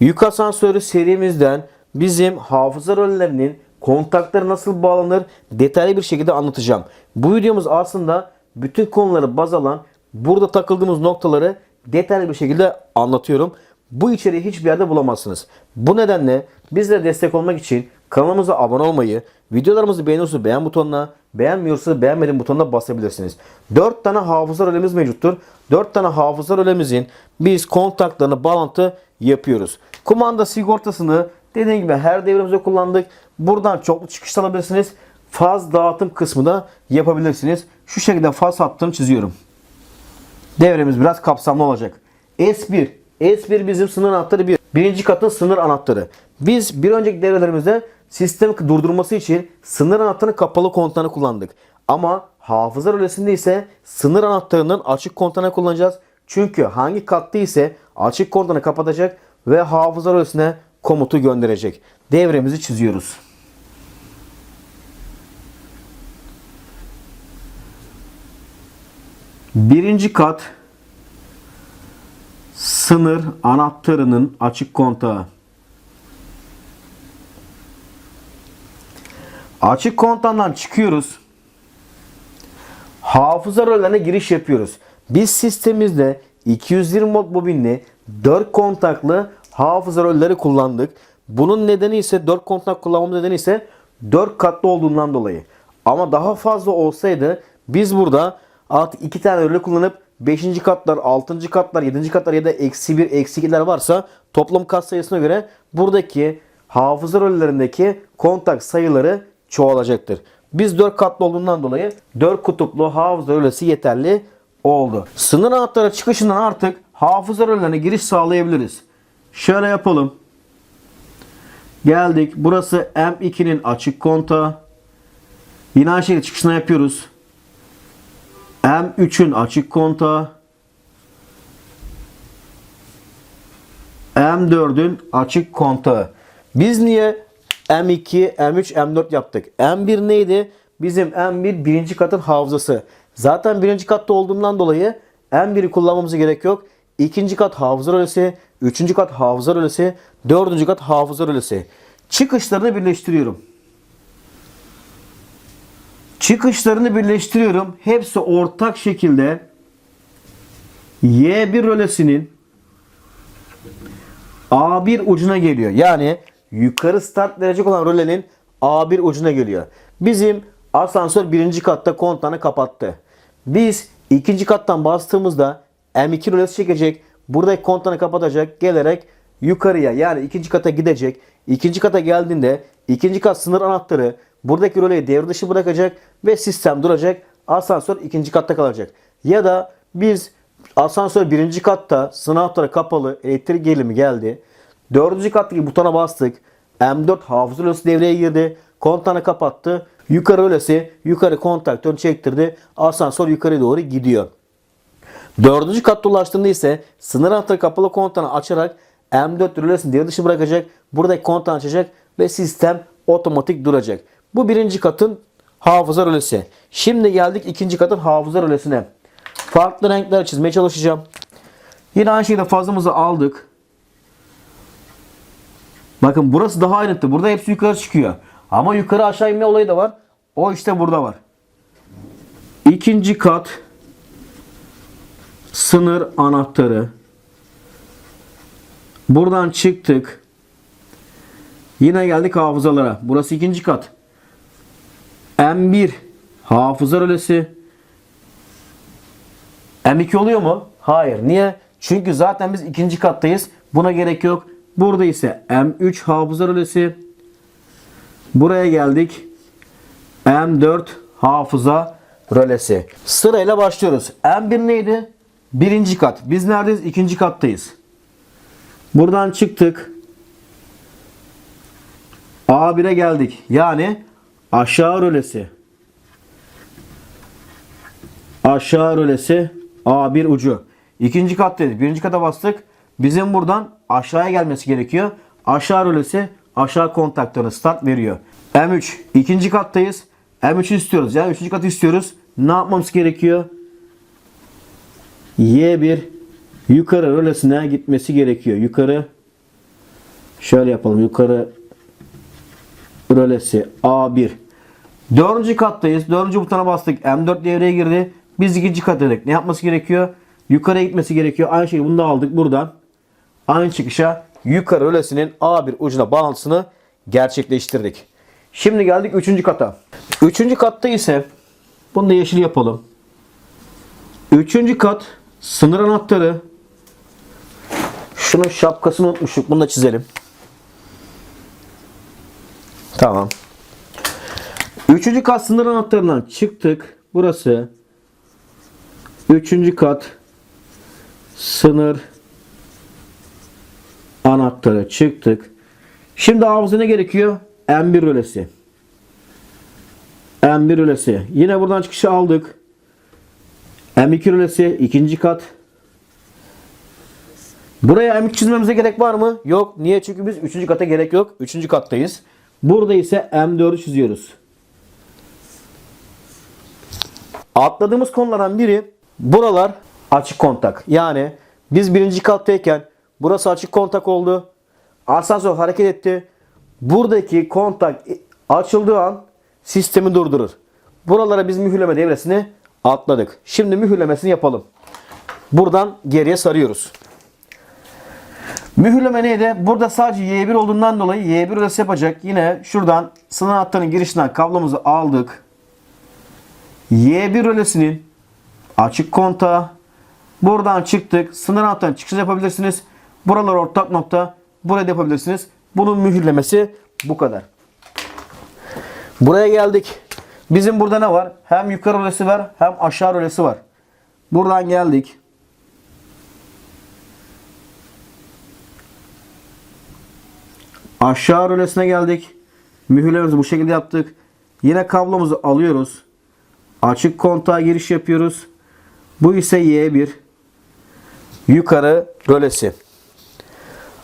Yük asansörü serimizden bizim hafıza rollerinin kontakları nasıl bağlanır detaylı bir şekilde anlatacağım. Bu videomuz aslında bütün konuları baz alan burada takıldığımız noktaları detaylı bir şekilde anlatıyorum. Bu içeriği hiçbir yerde bulamazsınız. Bu nedenle bizlere destek olmak için kanalımıza abone olmayı, videolarımızı beğeniyorsanız beğen butonuna, beğenmiyorsanız beğenmedim butonuna basabilirsiniz. 4 tane hafıza rölemiz mevcuttur. 4 tane hafıza rölemizin biz kontaklarını bağlantı yapıyoruz. Kumanda sigortasını dediğim gibi her devrimizde kullandık. Buradan çoklu çıkış alabilirsiniz. Faz dağıtım kısmı da yapabilirsiniz. Şu şekilde faz hattını çiziyorum. Devremiz biraz kapsamlı olacak. S1. S1 bizim sınır anahtarı bir. Birinci katın sınır anahtarı. Biz bir önceki devrelerimizde sistemi durdurması için sınır anahtarının kapalı kontağını kullandık. Ama hafıza rölesinde ise sınır anahtarının açık kontağını kullanacağız. Çünkü hangi katta ise açık kontağını kapatacak ve hafıza rölesine komutu gönderecek. Devremizi çiziyoruz. Birinci kat sınır anahtarının açık kontağı. Açık kontağından çıkıyoruz. Hafıza rollerine giriş yapıyoruz. Biz sistemimizde 220 volt bobinli 4 kontaklı hafıza rolleri kullandık. Bunun nedeni ise 4 kontak kullanmamın nedeni ise 4 katlı olduğundan dolayı. Ama daha fazla olsaydı biz burada artık 2 tane röle kullanıp 5. katlar, 6. katlar, 7. katlar ya da eksi 1, eksi 2'ler varsa toplam kat sayısına göre buradaki hafıza rollerindeki kontak sayıları çoğalacaktır. Biz 4 katlı olduğundan dolayı 4 kutuplu hafıza rölesi yeterli oldu. Sınır anahtarı çıkışından artık hafıza rölelerine giriş sağlayabiliriz. Şöyle yapalım. Geldik. Burası M2'nin açık kontağı. Yine aynı şekilde çıkışına yapıyoruz. M3'ün açık kontağı. M4'ün açık kontağı. Biz niye M2, M3, M4 yaptık? M1 neydi? Bizim M1 birinci katın hafızası. Zaten birinci katta olduğundan dolayı M1'i kullanmamıza gerek yok. İkinci kat hafıza rölesi, üçüncü kat hafıza rölesi, dördüncü kat hafıza rölesi. Çıkışlarını birleştiriyorum. Çıkışlarını birleştiriyorum. Hepsi ortak şekilde Y1 rölesinin A1 ucuna geliyor. Yani yukarı start verecek olan rölenin A1 ucuna geliyor. Bizim asansör birinci katta kontağını kapattı. Biz ikinci kattan bastığımızda M2 rölesi çekecek. Buradaki kontağını kapatacak. Gelerek yukarıya yani ikinci kata gidecek. İkinci kata geldiğinde ikinci kat sınır anahtarı buradaki röleyi devre dışı bırakacak ve sistem duracak. Asansör ikinci katta kalacak. Ya da biz asansör birinci katta sınır anahtarı kapalı elektrik gerilimi geldi. Dördüncü kattaki butona bastık. M4 hafıza rölesi devreye girdi. Kontağını kapattı. Yukarı rölesi yukarı kontaktörü çektirdi. Asansör yukarı doğru gidiyor. Dördüncü katta ulaştığında ise sınır anahtarı kapalı kontağını açarak M4 rölesini devre dışı bırakacak. Buradaki kontağı açacak ve sistem otomatik duracak. Bu birinci katın hafıza rölesi. Şimdi geldik ikinci katın hafıza rölesine. Farklı renkler çizmeye çalışacağım. Yine aynı şekilde fazlamızı aldık. Bakın burası daha ayrıntı. Burada hepsi yukarı çıkıyor. Ama yukarı aşağı inme olayı da var. O işte burada var. İkinci kat sınır anahtarı. Buradan çıktık. Yine geldik hafızalara. Burası ikinci kat. M1 hafıza rölesi. M2 oluyor mu? Hayır. Niye? Çünkü zaten biz ikinci kattayız. Buna gerek yok. Burada ise M3 hafıza rölesi. Buraya geldik. M4 hafıza rölesi. Sırayla başlıyoruz. M1 neydi? Birinci kat. Biz neredeyiz? İkinci kattayız. Buradan çıktık. A1'e geldik. Yani aşağı rölesi. Aşağı rölesi A1 ucu. İkinci kattayız. Birinci kata bastık. Bizim buradan aşağıya gelmesi gerekiyor. Aşağı rölesi aşağı kontaktörü start veriyor. M3 ikinci kattayız. M3'ü istiyoruz. Yani üçüncü katı istiyoruz. Ne yapmamız gerekiyor? Y1 yukarı rölesine gitmesi gerekiyor. Yukarı Şöyle yapalım. Yukarı rölesi A1. Dördüncü kattayız. Dördüncü butona bastık. M4 devreye girdi. Biz ikinci kat dedik. Ne yapması gerekiyor? Yukarıya gitmesi gerekiyor. Aynı şeyi bunu da aldık buradan. Aynı çıkışa yukarı rölesinin A1 ucuna bağlantısını gerçekleştirdik. Şimdi geldik üçüncü kata. Üçüncü katta ise bunu da yeşil yapalım. Üçüncü kat sınır anahtarı. Şunun şapkasını unutmuştuk. Bunu da çizelim. Tamam. Üçüncü kat sınır anahtarından çıktık. Burası üçüncü kat sınır anahtarı çıktık. Şimdi hafıza ne gerekiyor? M1 rölesi. M1 rölesi. Yine buradan çıkışı aldık. M2 rölesi ikinci kat. Buraya M2 çizmemize gerek var mı? Yok. Niye? Çünkü biz üçüncü kata gerek yok. Üçüncü kattayız. Burada ise M4'ü çiziyoruz. Atladığımız konulardan biri buralar açık kontak. Yani biz birinci kattayken burası açık kontak oldu. Asansör hareket etti. Buradaki kontak açıldığı an sistemi durdurur. Buralara biz mühürleme devresini atladık. Şimdi mühürlemesini yapalım. Buradan geriye sarıyoruz. Mühürleme neydi? Burada sadece Y1 olduğundan dolayı Y1 rölesi yapacak. Yine şuradan sınır hatlarının girişinden kablomuzu aldık. Y1 rölesinin açık kontağı. Buradan çıktık. Sınır hatlarından çıkış yapabilirsiniz. Buralar ortak nokta. Buraya yapabilirsiniz. Bunun mühürlemesi bu kadar. Buraya geldik. Bizim burada ne var? Hem yukarı rölesi var hem aşağı rölesi var. Buradan geldik. Aşağı rölesine geldik. Mühürlememizi bu şekilde yaptık. Yine kablomuzu alıyoruz. Açık kontağa giriş yapıyoruz. Bu ise Y1. Yukarı rölesi.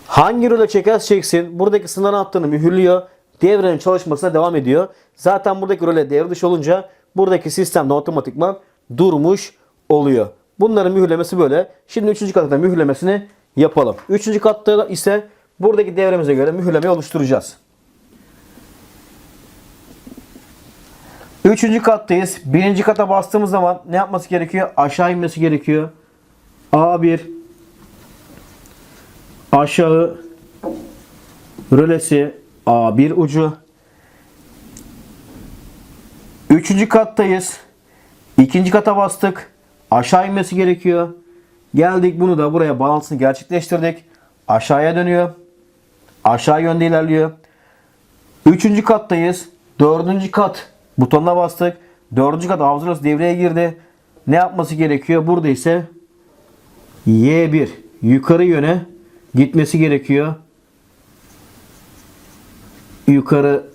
Hangi röle çekerse çeksin buradaki sınır hattını mühürlüyor. Devrenin çalışmasına devam ediyor. Zaten buradaki röle devre dışı olunca buradaki sistemde otomatikman durmuş oluyor. Bunların mühürlemesi böyle. Şimdi 3. katta mühürlemesini yapalım. 3. katta ise buradaki devremize göre mühürleme oluşturacağız. Üçüncü kattayız. Birinci kata bastığımız zaman ne yapması gerekiyor? Aşağı inmesi gerekiyor. A1 aşağı rölesi A1 ucu. Üçüncü kattayız. İkinci kata bastık. Aşağı inmesi gerekiyor. Geldik bunu da buraya bağlantısını gerçekleştirdik. Aşağıya dönüyor. Aşağı yönde ilerliyor. Üçüncü kattayız. Dördüncü kat butonuna bastık. Dördüncü kat hafızası devreye girdi. Ne yapması gerekiyor? Burada ise Y1 yukarı yöne gitmesi gerekiyor. Yukarı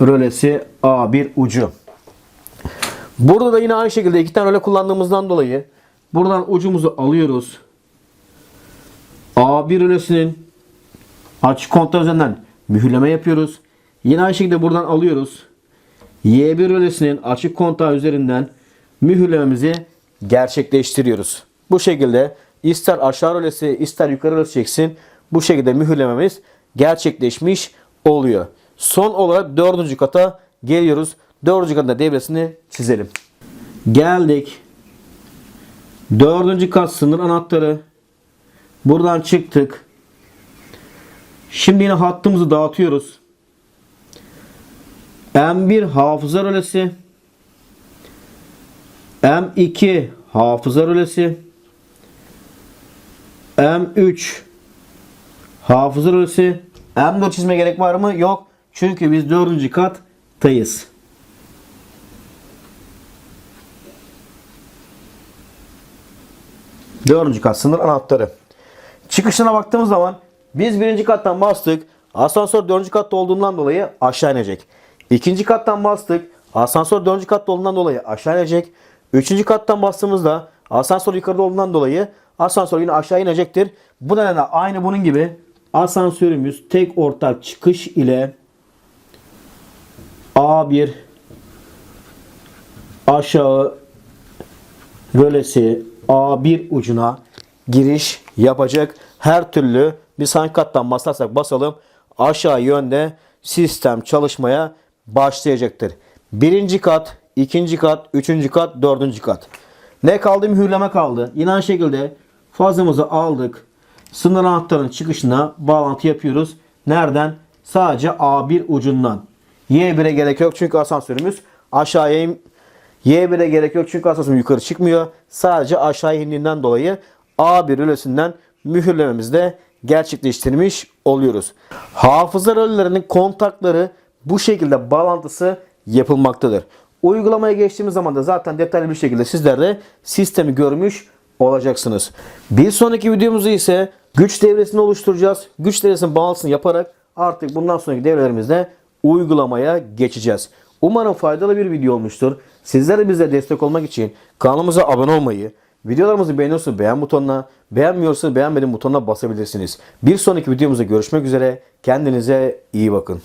rölesi A1 ucu. Burada da yine aynı şekilde iki tane röle kullandığımızdan dolayı buradan ucumuzu alıyoruz. A1 rölesinin açık kontrol üzerinden mühürleme yapıyoruz. Yine aynı şekilde buradan alıyoruz. Y1 rölesinin açık kontağı üzerinden mühürlememizi gerçekleştiriyoruz. Bu şekilde ister aşağı rölesi ister yukarı rölesi çeksin bu şekilde mühürlememiz gerçekleşmiş oluyor. Son olarak dördüncü kata geliyoruz. Dördüncü katın devresini çizelim. Geldik. Dördüncü kat sınır anahtarı. Buradan çıktık. Şimdi yine hattımızı dağıtıyoruz. M1 hafıza rölesi. M2 hafıza rölesi. M3 hafıza rölesi. M4 çizme gerek var mı? Yok. Çünkü biz dördüncü kattayız. Dördüncü kat sınır anahtarı. Çıkışına baktığımız zaman biz birinci kattan bastık. Asansör dördüncü katta olduğundan dolayı aşağı inecek. İkinci kattan bastık. Asansör dördüncü katta olduğundan dolayı aşağı inecek. Üçüncü kattan bastığımızda asansör yukarıda olduğundan dolayı asansör yine aşağı inecektir. Bu nedenle aynı bunun gibi asansörümüz tek ortak çıkış ile A1 aşağı rölesi A1 ucuna giriş yapacak. Her türlü Biz hangi kattan basarsak basalım aşağı yönde sistem çalışmaya başlayacaktır. Birinci kat, ikinci kat, üçüncü kat, dördüncü kat. Ne kaldı? Mühürleme kaldı. Yine aynı şekilde fazımızı aldık. Sınır anahtarının çıkışına bağlantı yapıyoruz. Nereden? Sadece A1 ucundan. Y1'e gerek yok çünkü asansörümüz aşağıya in- Y1'e gerek yok çünkü asansörümüz yukarı çıkmıyor. Sadece aşağı indiğinden dolayı A1 rölesinden mühürlememizi de gerçekleştirmiş oluyoruz. Hafıza röllerinin kontakları bu şekilde bağlantısı yapılmaktadır. Uygulamaya geçtiğimiz zaman da zaten detaylı bir şekilde sizler de sistemi görmüş olacaksınız. Bir sonraki videomuzda ise güç devresini oluşturacağız. Güç devresinin bağlantısını yaparak artık bundan sonraki devrelerimizde uygulamaya geçeceğiz. Umarım faydalı bir video olmuştur. Sizler bize destek olmak için kanalımıza abone olmayı, videolarımızı beğeniyorsanız beğen butonuna, beğenmiyorsanız beğenmedim butonuna basabilirsiniz. Bir sonraki videomuzda görüşmek üzere. Kendinize iyi bakın.